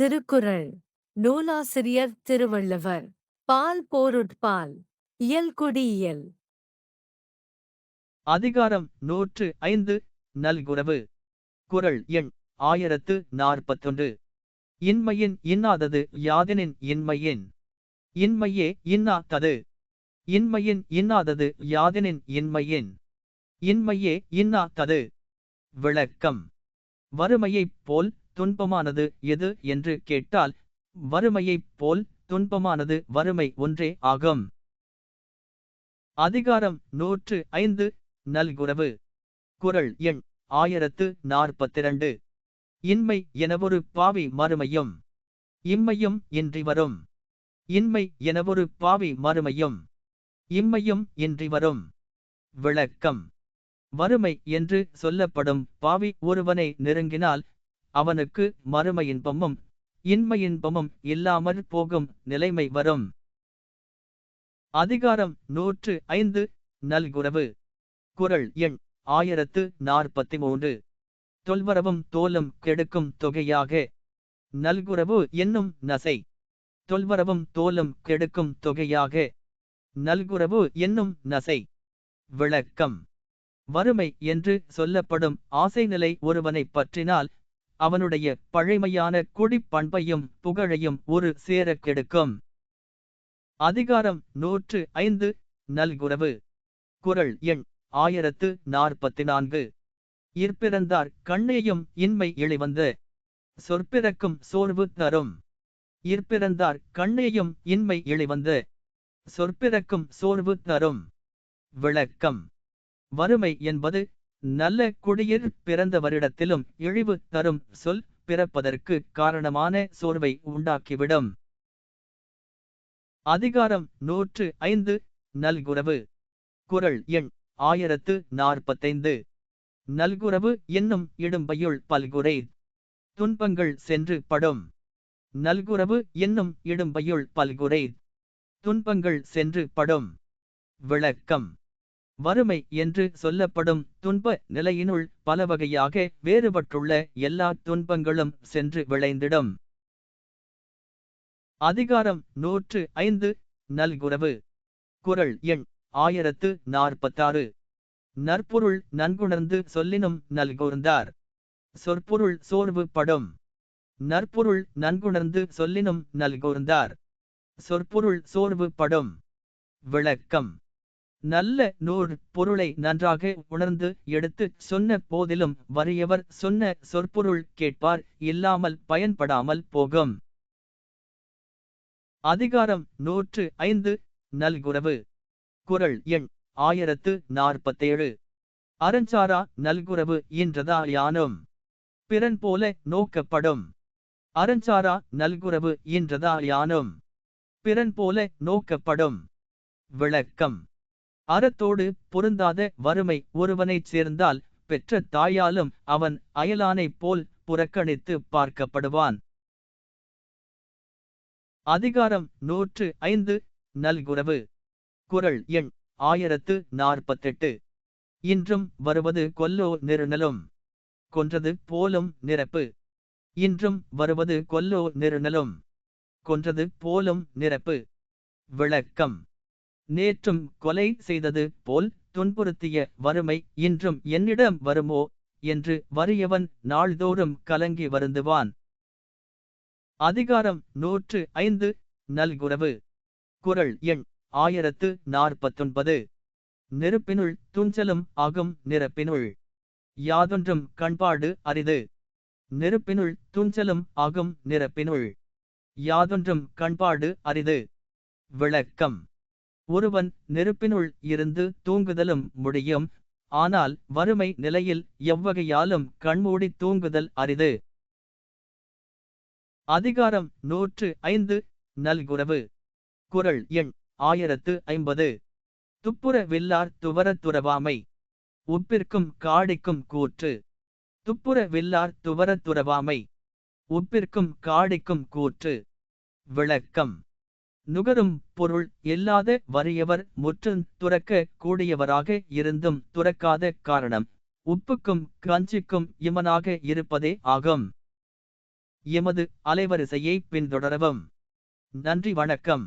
திருக்குறள். நூலாசிரியர் திருவள்ளுவர். பால் போருட்பால். இயல்குடியியல் அதிகாரம் நூற்று ஐந்து. நல்குறவு. குரல் எண் ஆயிரத்து நாற்பத்தொன்று. இன்மையின் இன்னாதது யாதெனின் இன்மையின். இன்மையே இன்னாதது இன்மையின் இன்னாதது யாதெனின் இன்மையின். இன்மையே இன்னாதது விளக்கம். வறுமையைப் போல் துன்பமானது எது என்று கேட்டால் வறுமையைப் போல் துன்பமானது வறுமை ஒன்றே ஆகும். அதிகாரம் நூற்று ஐந்து நல்குறவு. குறள் எண் ஆயிரத்து நாற்பத்திரண்டு. இன்மை எனவொரு பாவி மறுமையும் இம்மையும் இன்றி வரும். இன்மை எனவொரு பாவி மறுமையும் இம்மையும் இன்றி வரும். விளக்கம். வறுமை என்று சொல்லப்படும் பாவி ஒருவனை நெருங்கினால் அவனுக்கு மறும இன்பமும் இன்மை இன்பமும் இல்லாமல் போகும் நிலைமை வரும். அதிகாரம் நூற்று ஐந்து நல்குறவு. குறள் எண் ஆயிரத்து நாற்பத்தி மூன்று தொல்வரவும் தோலும் கெடுக்கும் தொகையாக. நல்குறவு என்னும் நசை. தொல்வரவும் தோலும் கெடுக்கும் தொகையாக. நல்குறவு என்னும் நசை. விளக்கம். வறுமை என்று சொல்லப்படும் ஆசை நிலை ஒருவனை பற்றினால் அவனுடைய பழைமையான குடிப்பண்பையும் புகழையும் ஒரு சேர கெடுக்கும். அதிகாரம் நூற்று ஐந்து. நல்குரவு. குறள் எண் ஆயிரத்து நாற்பத்தி நான்கு இற்பிறந்தார் கண்ணையும் இன்மை இழிவந்த. சொற்பிறக்கும் சோர்வு தரும். இற்பிறந்தார் கண்ணையும் இன்மை இழிவந்த. சொற்பிறக்கும் சோர்வு தரும். விளக்கம். வறுமை என்பது நல்ல குடியிர் பிறந்தவரிடத்திலும் இழிவு தரும் சொல் பிறப்பதற்கு காரணமான சோர்வை உண்டாக்கிவிடும். அதிகாரம் நூற்று ஐந்து. நல்குறவு. குறள் எண் ஆயிரத்து நாற்பத்தைந்து. நல்குறவு என்னும் இடும்பையுள் பல்குறை. துன்பங்கள் சென்று படும். நல்குறவு என்னும் இடும்பையுள் பல்குறை. துன்பங்கள் சென்று படும். விளக்கம். வறுமை என்று சொல்லப்படும் துன்ப நிலையினுள் பல வகையாக வேறுபட்டுள்ள எல்லா துன்பங்களும் சென்று விளைந்திடும். அதிகாரம் நூற்று ஐந்து. நல்குரவு. குறள் எண் ஆயிரத்து நாற்பத்தாறு. நற்பொருள் நன்குணர்ந்து சொல்லினும் நல்கூர்ந்தார். சொற்பொருள் சோர்வு படும். நற்பொருள் நன்குணர்ந்து சொல்லினும் நல்கூர்ந்தார். சொற்பொருள் சோர்வு படும். விளக்கம். நல்ல நூற் பொருளை நன்றாக உணர்ந்து எடுத்துச் சொன்ன போதிலும் வறியவர் சொன்ன சொற்பொருள் கேட்பார் இல்லாமல் பயன்படாமல் போகும். அதிகாரம் நூற்று ஐந்து. நல்குறவு. குறள் எண் ஆயிரத்து நாற்பத்தேழு. அறஞ்சாரா நல்குறவு என்றதா யானும்? பிறன் போல நோக்கப்படும். அறஞ்சாரா நல்குறவு என்றதா யானும்? பிறன் போல நோக்கப்படும். விளக்கம். அறத்தோடு பொருந்தாத வறுமை ஒருவனைச் சேர்ந்தால் பெற்ற தாயாலும் அவன் அயலானைப் போல் புறக்கணித்து பார்க்கப்படுவான். அதிகாரம் நூற்று ஐந்து. நல்குறவு. குறள் எண் ஆயிரத்து நாற்பத்தெட்டு. இன்றும் வருவது கொல்லோ நெருநலும். கொன்றது போலும் நிரப்பு. இன்றும் வருவது கொல்லோ நெருநலும். கொன்றது போலும் நிரப்பு. விளக்கம். நேற்றும் கொலை செய்தது போல் துன்புறுத்திய வறுமை இன்றும் என்னிடம் வருமோ? என்று வறியவன் நாள்தோறும் கலங்கி வருந்துவான். அதிகாரம் நூற்று ஐந்து. நல்குறவு. குறள் எண் ஆயிரத்து நாற்பத்தொன்பது. நெருப்பினுள் துஞ்சலும் ஆகும் நிரப்பினுள். யாதொன்றும் கண்பாடு அரிது. நெருப்பினுள் துஞ்சலும் ஆகும் நிரப்பினுள். யாதொன்றும் கண்பாடு அரிது. விளக்கம். ஒருவன் நெருப்பினுள் இருந்து தூங்குதலும் முடியும். ஆனால் வறுமை நிலையில் எவ்வகையாலும் கண்மூடி தூங்குதல் அரிது. அதிகாரம் நூற்று ஐந்து. நல்குரவு. குறள் எண் ஆயிரத்து ஐம்பது. துப்புர வில்லார் துவர துறவாமை. உப்பிற்கும் காடிக்கும் கூற்று. துப்புர வில்லார் துவர துறவாமை. உப்பிற்கும் காடிக்கும் கூற்று. விளக்கம். நுகரும் பொருள் இல்லாத வறியவர் முற்றும் துறக்க கூடியவராக இருந்தும் துறக்காத காரணம். உப்புக்கும் கஞ்சிக்கும் இமனாக இருப்பதே ஆகும். எமது அலைவரிசையை பின்தொடரவும். நன்றி வணக்கம்.